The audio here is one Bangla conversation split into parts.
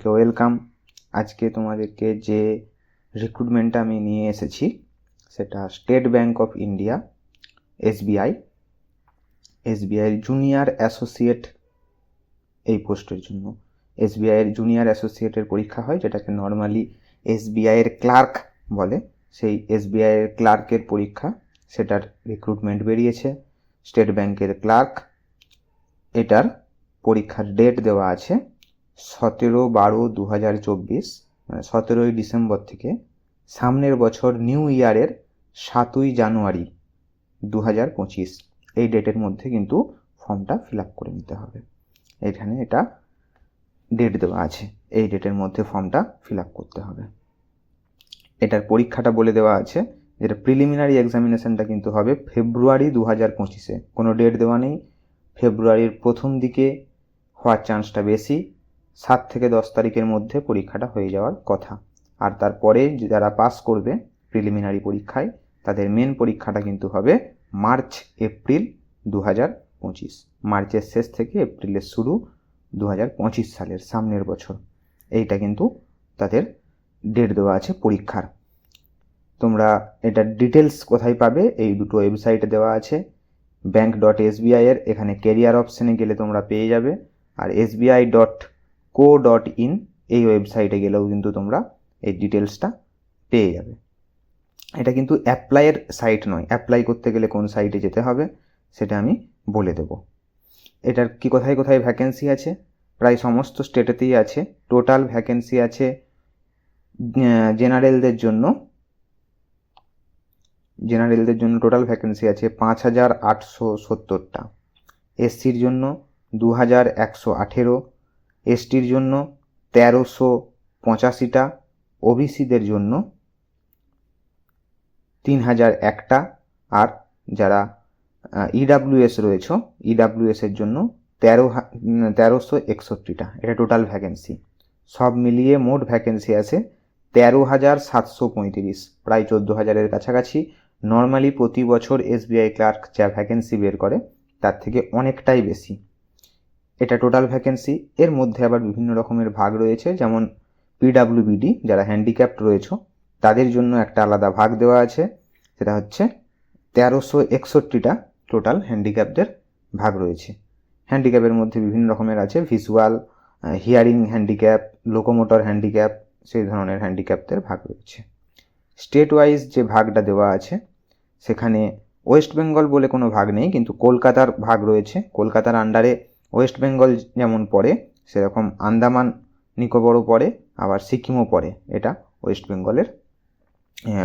সকলকে ওয়েলকাম। আজকে তোমাদেরকে যে রিক্রুটমেন্টটা আমি নিয়ে এসেছি, সেটা state bank of India SBI এসবিআইয়ের junior associate এই পোস্টের জন্য। এসবিআইয়ের জুনিয়র অ্যাসোসিয়েটের পরীক্ষা হয়, যেটাকে নর্মালি এসবিআইয়ের ক্লার্ক বলে। সেই এসবিআইয়ের ক্লার্কের পরীক্ষা, সেটার রিক্রুটমেন্ট বেরিয়েছে। স্টেট ব্যাংকের ক্লার্ক এটার পরীক্ষার ডেট দেওয়া আছে। সতেরো বারো দু হাজার চব্বিশ মানে সতেরোই ডিসেম্বর থেকে সামনের বছর নিউ ইয়ারের সাতই জানুয়ারি দু হাজার পঁচিশ, এই ডেটের মধ্যে কিন্তু ফর্মটা ফিল আপ করে নিতে হবে। এখানে এটা ডেট দেওয়া আছে, এই ডেটের মধ্যে ফর্মটা ফিল আপ করতে হবে। এটার পরীক্ষাটা বলে দেওয়া আছে যেটা প্রিলিমিনারি এক্সামিনেশনটা কিন্তু হবে ফেব্রুয়ারি দু হাজার পঁচিশে, কোনো ডেট দেওয়া নেই। ফেব্রুয়ারির প্রথম দিকে হওয়ার চান্সটা বেশি সাত থেকে দশ তারিখের মধ্যে পরীক্ষাটা হয়ে যাওয়ার কথা। আর তারপরে যারা পাস করবে প্রিলিমিনারি পরীক্ষায়, তাদের মেন পরীক্ষাটা কিন্তু হবে মার্চ, এপ্রিল দু হাজার পঁচিশ। মার্চের শেষ থেকে এপ্রিলের শুরু দু হাজার পঁচিশ সালের সামনের বছর। এইটা কিন্তু তাদের ডেট দেওয়া আছে পরীক্ষার। তোমরা এটার ডিটেলস কোথায় পাবে? এই দুটো ওয়েবসাইটে দেওয়া আছে। ব্যাঙ্ক ডট এসবিআই এর এখানে কেরিয়ার অপশানে গেলে তোমরা পেয়ে যাবে। আর SBI dot co dot in এই ওয়েবসাইটে গেলেও কিন্তু তোমরা এই ডিটেলসটা পেয়ে যাবে। এটা কিন্তু অ্যাপ্লাইয়ের সাইট নয়। অ্যাপ্লাই করতে গেলে কোন সাইটে যেতে হবে, সেটা আমি বলে দেব। এটার কি কোথায় কোথায় ভ্যাকেন্সি আছে? প্রায় সমস্ত স্টেটেতেই আছে। টোটাল ভ্যাকেন্সি আছে জেনারেলদের জন্য। জেনারেলদের জন্য টোটাল ভ্যাকেন্সি আছে পাঁচ হাজার আটশো সত্তরটা। এসসির জন্য দু হাজার একশো আঠেরো। এসটির জন্য তেরোশো পঁচাশিটা, ওবিসিদের জন্য তিন হাজার একটা। আর যারা ইডাব্লিউএস রয়েছে ইডাব্লিউএসের জন্য তেরো তেরোশো একষট্টিটা। এটা টোটাল ভ্যাকেন্সি সব মিলিয়ে মোট ভ্যাকেন্সি আছে তেরো হাজার সাতশো পঁয়ত্রিশ। প্রায় চোদ্দ হাজারের কাছাকাছি। নর্মালি প্রতি বছর এসবিআই ক্লার্ক যা ভ্যাকেন্সি বের করে, তার থেকে অনেকটাই বেশি। এটা টোটাল ভ্যাকেন্সি এর মধ্যে আবার বিভিন্ন রকমের ভাগ রয়েছে, যেমন পিডাব্লিউবিডি যারা হ্যান্ডিক্যাপ্ট রয়েছে, তাদের জন্য একটা আলাদা ভাগ দেওয়া আছে। সেটা হচ্ছে তেরোশো একষট্টিটা টোটাল হ্যান্ডিক্যাপদের ভাগ রয়েছে। হ্যান্ডিক্যাপের মধ্যে বিভিন্ন রকমের আছে visual hearing handicap locomotor handicap সেই ধরনের হ্যান্ডিক্যাপদের ভাগ রয়েছে। স্টেট ওয়াইজ যে ভাগটা দেওয়া আছে, সেখানে ওয়েস্ট বেঙ্গল বলে কোনো ভাগ নেই, কিন্তু কলকাতার ভাগ রয়েছে। কলকাতার আন্ডারে ওয়েস্ট বেঙ্গল যেমন পড়ে, সেরকম আন্দামান, নিকোবরও পড়ে, আবার সিকিমও পড়ে। এটা ওয়েস্ট বেঙ্গলের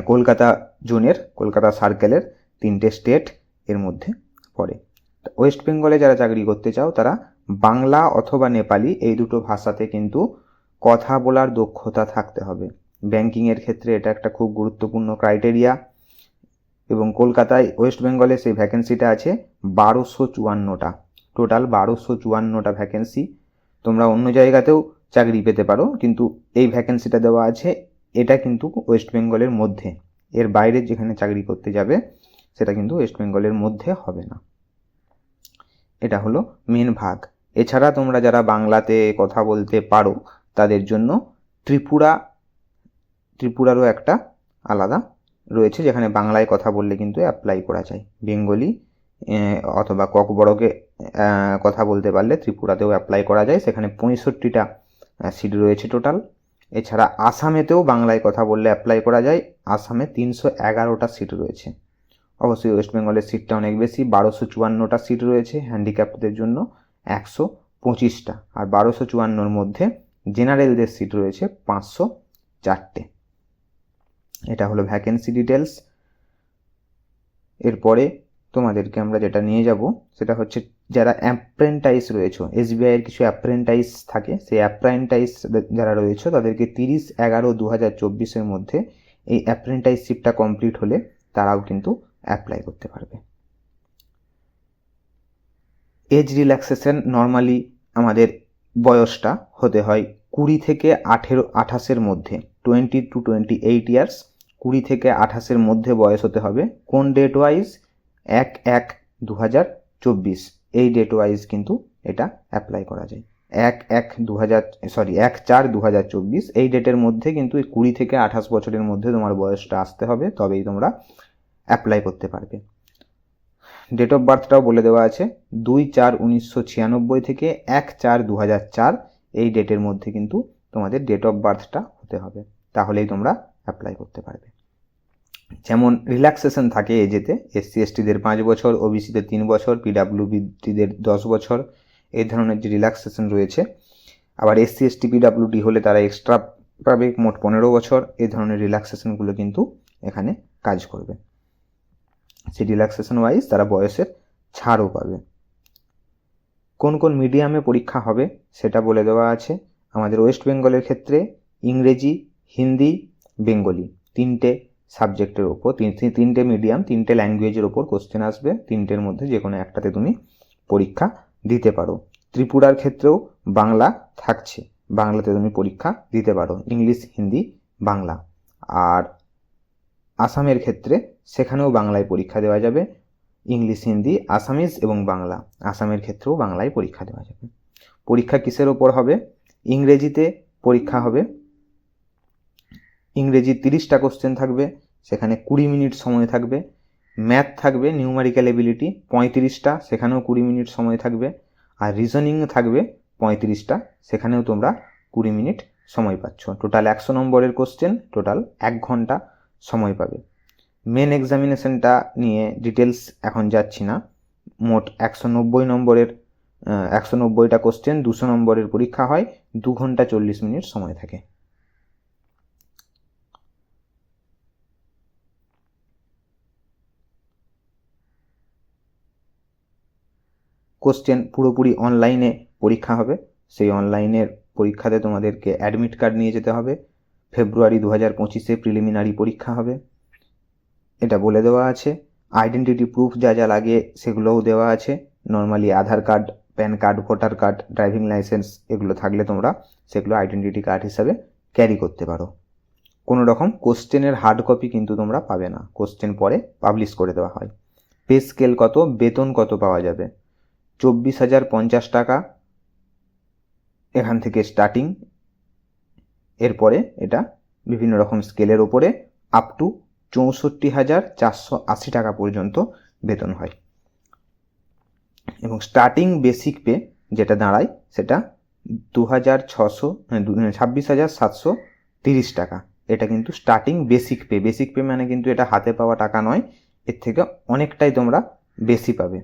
কলকাতা জোনের, কলকাতা সার্কেলের তিনটে স্টেট এর মধ্যে পড়ে। ওয়েস্ট বেঙ্গলে যারা চাকরি করতে চাও, তারা বাংলা অথবা নেপালি এই দুটো ভাষাতে কিন্তু কথা বলার দক্ষতা থাকতে হবে। ব্যাংকিংয়ের ক্ষেত্রে এটা একটা খুব গুরুত্বপূর্ণ ক্রাইটেরিয়া। এবং কলকাতায়, ওয়েস্ট বেঙ্গলে সেই ভ্যাকেন্সিটা আছে বারোশো চুয়ান্নটা। টোটাল বারোশো চুয়ান্নটা ভ্যাকেন্সি তোমরা অন্য জায়গাতেও চাকরি পেতে পারো, কিন্তু এই ভ্যাকেন্সিটা দেওয়া আছে, এটা কিন্তু ওয়েস্ট বেঙ্গলের মধ্যে। এর বাইরে যেখানে চাকরি করতে যাবে, সেটা কিন্তু ওয়েস্ট বেঙ্গলের মধ্যে হবে না। এটা হলো মেন ভাগ। এছাড়া তোমরা যারা বাংলাতে কথা বলতে পারো, তাদের জন্য ত্রিপুরা, ত্রিপুরারও একটা আলাদা রয়েছে, যেখানে বাংলায় কথা বললে কিন্তু অ্যাপ্লাই করা যায়। বেঙ্গলি অথবা ককবড়কে কথা বলতে পারলে ত্রিপুরাতেও অ্যাপ্লাই করা যায়। সেখানে পঁয়ষট্টিটা সিট রয়েছে টোটাল এছাড়া আসামেতেও বাংলায় কথা বললে অ্যাপ্লাই করা যায়। আসামে তিনশো এগারোটা সিট রয়েছে। অবশ্যই ওয়েস্ট বেঙ্গলের সিটটা অনেক বেশি। বারোশো চুয়ান্নটা সিট রয়েছে হ্যান্ডিক্যাপ্টদের জন্য। একশো পঁচিশটা। আর বারোশো চুয়ান্নর মধ্যে জেনারেলদের সিট রয়েছে পাঁচশো চারটে। এটা হলো ভ্যাকেন্সি ডিটেলস এরপরে তোমাদেরকে আমরা যেটা নিয়ে যাব, সেটা হচ্ছে যারা অ্যাপ্রেন্টাইস রয়েছে এসবিআইয়ের কিছু অ্যাপ্রেন্টাইস থাকে, সেই অ্যাপ্রেন্টাইস যারা রয়েছে, তাদেরকে তিরিশ এগারো দু হাজার চব্বিশের মধ্যে এই অ্যাপ্রেন্টাইসশিপটা কমপ্লিট হলে তারাও কিন্তু অ্যাপ্লাই করতে পারবে। এজ রিল্যাক্সেশন নর্মালি আমাদের বয়সটা হতে হয় কুড়ি থেকে আঠেরো, আঠাশের মধ্যে twenty two twenty eight years কুড়ি থেকে আঠাশের মধ্যে বয়স হতে হবে। কোন ডেট ওয়াইজ এক এক দু হাজার চব্বিশ। এই ডেট ওয়াইজ কিন্তু এটা অ্যাপ্লাই করা যায়। এক এক দু হাজার সরি এক চার দু হাজার চব্বিশ, এই ডেটের মধ্যে কিন্তু কুড়ি থেকে আঠাশ বছরের মধ্যে তোমার বয়সটা আসতে হবে, তবেই তোমরা অ্যাপ্লাই করতে পারবে। ডেট অফ বার্থটাও বলে দেওয়া আছে, দুই চার উনিশশো ছিয়ানব্বই থেকে এক চার দু হাজার চার, এই ডেটের মধ্যে কিন্তু তোমাদের ডেট অফ বার্থটা হতে হবে। তাহলেই তোমরা অ্যাপ্লাই করতে পারবে। যেমন রিল্যাক্সেশন থাকে এজেতে এসসি এসটিদের পাঁচ বছর ওবিসিদের তিন বছর পিডাব্লিউবিটিদের দশ বছর এই ধরনের যে রিল্যাক্সেশন রয়েছে। আবার এসসি এসটি পিডাব্লিউডি হলে তারা এক্সট্রা পাবে মোট পনেরো বছর এই ধরনের রিল্যাক্সেশনগুলো কিন্তু এখানে কাজ করবে। সেই রিল্যাক্সেশন ওয়াইজ তারা বয়সের ছাড়ও পাবে। কোন কোন মিডিয়ামে পরীক্ষা হবে সেটা বলে দেওয়া আছে। আমাদের ওয়েস্ট বেঙ্গলের ক্ষেত্রে ইংরেজি, হিন্দি, বেঙ্গলি তিনটে সাবজেক্টের ওপর, তিন তিনটে মিডিয়াম তিনটে ল্যাঙ্গুয়েজের ওপর কোশ্চেন আসবে। তিনটের মধ্যে যে কোনো একটাতে তুমি পরীক্ষা দিতে পারো। ত্রিপুরার ক্ষেত্রেও বাংলা থাকছে। বাংলাতে তুমি পরীক্ষা দিতে পারো। ইংলিশ, হিন্দি, বাংলা। আর আসামের ক্ষেত্রে সেখানেও বাংলায় পরীক্ষা দেওয়া যাবে। ইংলিশ, হিন্দি, আসামিজ এবং বাংলা। আসামের ক্ষেত্রেও বাংলায় পরীক্ষা দেওয়া যাবে। পরীক্ষা কিসের ওপর হবে? ইংরেজিতে পরীক্ষা হবে। ইংরেজি তিরিশটা কোশ্চেন থাকবে, সেখানে কুড়ি মিনিট সময় থাকবে ম্যাথ থাকবে নিউমারিক্যাল এবিলিটি পঁয়ত্রিশটা, সেখানেও কুড়ি মিনিট সময় থাকবে, আর রিজনিং থাকবে পঁয়ত্রিশটা, সেখানেও তোমরা কুড়ি মিনিট সময় পাচ্ছ। টোটাল একশো নম্বরের কোশ্চেন টোটাল এক ঘণ্টা সময় পাবে। মেন এক্সামিনেশনটা নিয়ে ডিটেলস এখন যাচ্ছি না। মোট একশো নব্বই নম্বরের একশো নব্বইটা কোশ্চেন দুশো নম্বরের পরীক্ষা হয়, দু ঘণ্টা চল্লিশ মিনিট সময় থাকে। কোশ্চেন পুরোপুরি অনলাইনে পরীক্ষা হবে। সেই অনলাইনের পরীক্ষাতে তোমাদেরকে অ্যাডমিট কার্ড নিয়ে যেতে হবে। ফেব্রুয়ারি দু হাজার পঁচিশে প্রিলিমিনারি পরীক্ষা হবে। এটা বলে দেওয়া আছে। আইডেন্টিটি প্রুফ যা যা লাগে সেগুলোও দেওয়া আছে। Normally Aadhaar card PAN card voter card driving licence এগুলো থাকলে তোমরা সেগুলো আইডেন্টিটি কার্ড হিসাবে ক্যারি করতে পারো। কোনো রকম কোশ্চেনের হার্ড কপি কিন্তু তোমরা পাবে না। কোশ্চেন পরে পাবলিশ করে দেওয়া হয়। পে স্কেল কত, বেতন কত পাওয়া যাবে? চব্বিশ হাজার পঞ্চাশ টাকা। এখান থেকে স্টার্টিং এরপরে এটা বিভিন্ন রকম স্কেলের ওপরে আপ টু চৌষট্টি হাজার চারশো আশি টাকা পর্যন্ত বেতন হয়। এবং স্টার্টিং বেসিক পে যেটা দাঁড়ায় সেটা দু হাজার ছশো ছাব্বিশ হাজার সাতশো তিরিশ টাকা। এটা কিন্তু starting basic pay basic pay মানে কিন্তু এটা হাতে পাওয়া টাকা নয়। এর থেকে অনেকটাই তোমরা বেশি পাবে।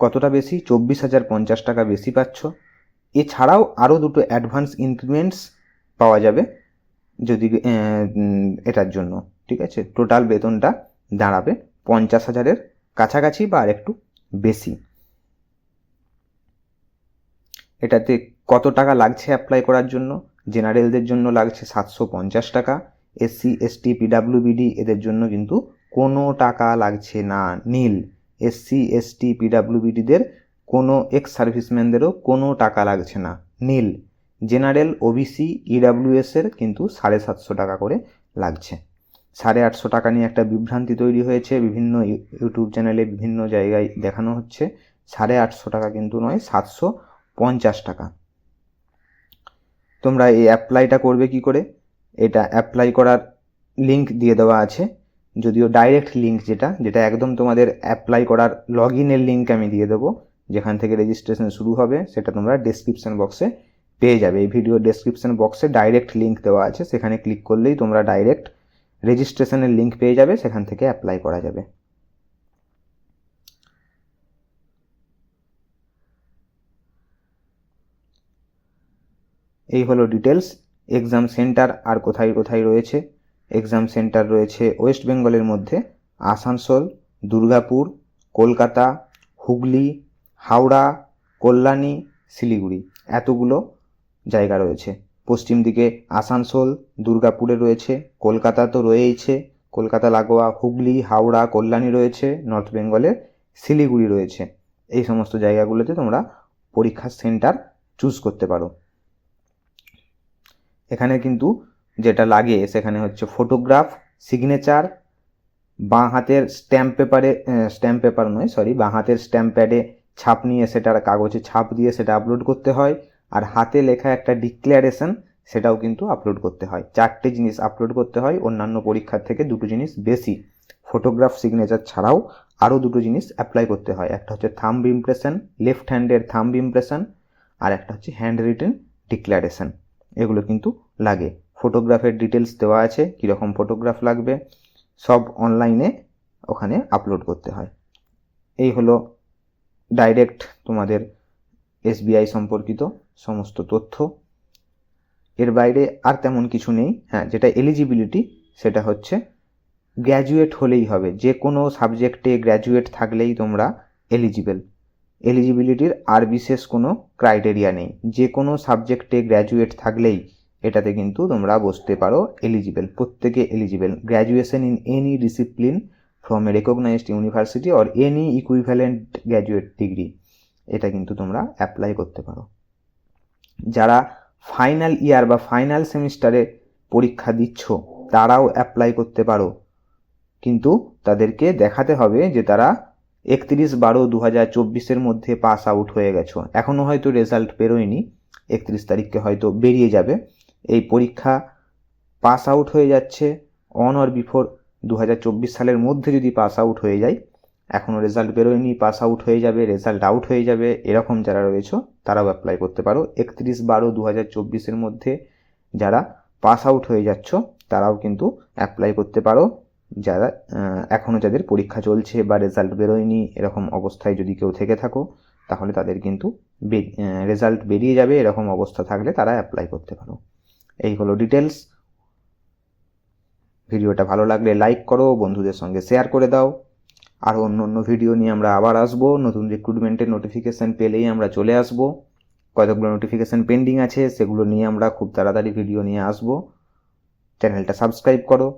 কতটা বেশি? চব্বিশ হাজার পঞ্চাশ টাকা বেশি পাচ্ছ। এছাড়াও আরও দুটো অ্যাডভান্স ইনক্রিমেন্টস পাওয়া যাবে যদি এটার জন্য, ঠিক আছে? টোটাল বেতনটা দাঁড়াবে পঞ্চাশ হাজারের কাছাকাছি বা আর একটু বেশি। এটাতে কত টাকা লাগছে অ্যাপ্লাই করার জন্য? জেনারেলদের জন্য লাগছে সাতশো পঞ্চাশ টাকা। এসসি এসটি পিডাব্লিউবিডি এদের জন্য কিন্তু কোনো টাকা লাগছে না, নীল। এসসি এসটি পিডাব্লিউবিডিদের কোনো এক্স সার্ভিসম্যানদেরও কোনো টাকা লাগছে না। নীল জেনারেল ওবিসি ইডাব্লিউএসের কিন্তু সাড়ে সাতশো টাকা করে লাগছে। সাড়ে আটশো টাকা নিয়ে একটা বিভ্রান্তি তৈরি হয়েছে, বিভিন্ন ইউটিউব চ্যানেলে বিভিন্ন জায়গায় দেখানো হচ্ছে। সাড়ে আটশো টাকা কিন্তু নয়, সাতশো পঞ্চাশ টাকা। তোমরা এই অ্যাপ্লাইটা করবে কি করে? এটা অ্যাপ্লাই করার লিঙ্ক দিয়ে দেওয়া আছে। যদিও ডাইরেক্ট লিঙ্ক যেটা যেটা একদম তোমাদের অ্যাপ্লাই করার লগ ইনের লিঙ্ক আমি দিয়ে দেবো, যেখান থেকে রেজিস্ট্রেশন শুরু হবে, সেটা তোমরা ডেসক্রিপশন বক্সে পেয়ে যাবে। এই ভিডিও ডেসক্রিপশন বক্সে ডাইরেক্ট লিঙ্ক দেওয়া আছে, সেখানে ক্লিক করলেই তোমরা ডাইরেক্ট রেজিস্ট্রেশনের লিঙ্ক পেয়ে যাবে, সেখান থেকে অ্যাপ্লাই করা যাবে। এই হলো ডিটেলস এক্সাম সেন্টার আর কোথায় কোথায় রয়েছে এক্সাম সেন্টার রয়েছে ওয়েস্ট বেঙ্গলের মধ্যে। আসানসোল, দুর্গাপুর, কলকাতা, হুগলি, হাওড়া, কল্যাণী, শিলিগুড়ি এতগুলো জায়গা রয়েছে। পশ্চিম দিকে আসানসোল, দুর্গাপুরে রয়েছে, কলকাতা তো রয়েইছে, কলকাতা, লাগোয়া, হুগলি, হাওড়া, কল্যাণী রয়েছে নর্থ বেঙ্গলে শিলিগুড়ি রয়েছে। এই সমস্ত জায়গাগুলোতে তোমরা পরীক্ষার সেন্টার চুজ করতে পারো। এখানে কিন্তু যেটা লাগে, সেখানে হচ্ছে ফটোগ্রাফ সিগনেচার বাঁ হাতের স্ট্যাম্প পেপারে স্ট্যাম্প পেপার নয় সরি বাঁ হাতের স্ট্যাম্প প্যাডে ছাপ নিয়ে সেটার কাগজে ছাপ দিয়ে সেটা আপলোড করতে হয়, আর হাতে লেখা একটা ডিক্লারেশন সেটাও কিন্তু আপলোড করতে হয়। চারটে জিনিস আপলোড করতে হয়, অন্যান্য পরীক্ষার থেকে দুটো জিনিস বেশি। ফটোগ্রাফ সিগনেচার ছাড়াও আরও দুটো জিনিস অ্যাপ্লাই করতে হয়। একটা হচ্ছে থাম্ব ইমপ্রেশন লেফট হ্যান্ডের থাম্ব ইমপ্রেশন আর একটা হচ্ছে হ্যান্ড রিটেন ডিক্লারেশন এগুলো কিন্তু লাগে। ফটোগ্রাফের ডিটেলস দেওয়া আছে, কীরকম ফটোগ্রাফ লাগবে, সব অনলাইনে ওখানে আপলোড করতে হয়। এই হলো ডাইরেক্ট তোমাদের এসবিআই সম্পর্কিত সমস্ত তথ্য। এর বাইরে আর তেমন কিছু নেই। হ্যাঁ যেটা এলিজিবিলিটি সেটা হচ্ছে গ্র্যাজুয়েট হলেই হবে। যে কোনো সাবজেক্টে গ্র্যাজুয়েট থাকলেই তোমরা এলিজিবল এলিজিবিলিটির আর বিশেষ কোনো ক্রাইটেরিয়া নেই। যে কোনো সাবজেক্টে গ্র্যাজুয়েট থাকলেই এটাতে কিন্তু তোমরা বসতে পারো এলিজিবেল প্রত্যেকে eligible graduation in any discipline from a recognised university or any equivalent graduate degree এটা কিন্তু তোমরা অ্যাপ্লাই করতে পারো। যারা ফাইনাল ইয়ার বা ফাইনাল সেমিস্টারে পরীক্ষা দিচ্ছ, তারাও অ্যাপ্লাই করতে পারো। কিন্তু তাদেরকে দেখাতে হবে যে তারা একত্রিশ বারো দু হাজার চব্বিশের মধ্যে পাস আউট হয়ে গেছো। এখনও হয়তো রেজাল্ট বেরোয়নি। একত্রিশ তারিখকে হয়তো বেরিয়ে যাবে। এই পরীক্ষা পাস আউট হয়ে যাচ্ছে অন অর বিফোর দু হাজার চব্বিশ সালের মধ্যে যদি পাস আউট হয়ে যায় এখনও রেজাল্ট বেরোয়নি পাস আউট হয়ে যাবে রেজাল্ট আউট হয়ে যাবে, এরকম যারা রয়েছে তারাও অ্যাপ্লাই করতে পারো। একত্রিশ বারো দু হাজার চব্বিশের মধ্যে যারা পাস আউট হয়ে যাচ্ছ তারাও কিন্তু অ্যাপ্লাই করতে পারো। যারা এখনও যাদের পরীক্ষা চলছে বা রেজাল্ট বেরোয়নি, এরকম অবস্থায় যদি কেউ থেকে থাকো, তাহলে তাদের কিন্তু রেজাল্ট বেরিয়ে যাবে, এরকম অবস্থা থাকলে তারা অ্যাপ্লাই করতে পারো। এই হলো ডিটেলস ভিডিওটা ভালো লাগলে লাইক করো, বন্ধুদের সঙ্গে শেয়ার করে দাও। আরও অন্য অন্য ভিডিও নিয়ে আমরা আবার আসব। নতুন রিক্রুটমেন্টের নোটিফিকেশান পেলেই আমরা চলে আসব। কতগুলো নোটিফিকেশান পেন্ডিং আছে, সেগুলো নিয়ে আমরা খুব তাড়াতাড়ি ভিডিও নিয়ে আসব। চ্যানেলটা সাবস্ক্রাইব করো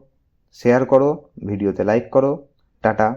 শেয়ার করো ভিডিওতে লাইক করো। টাটা।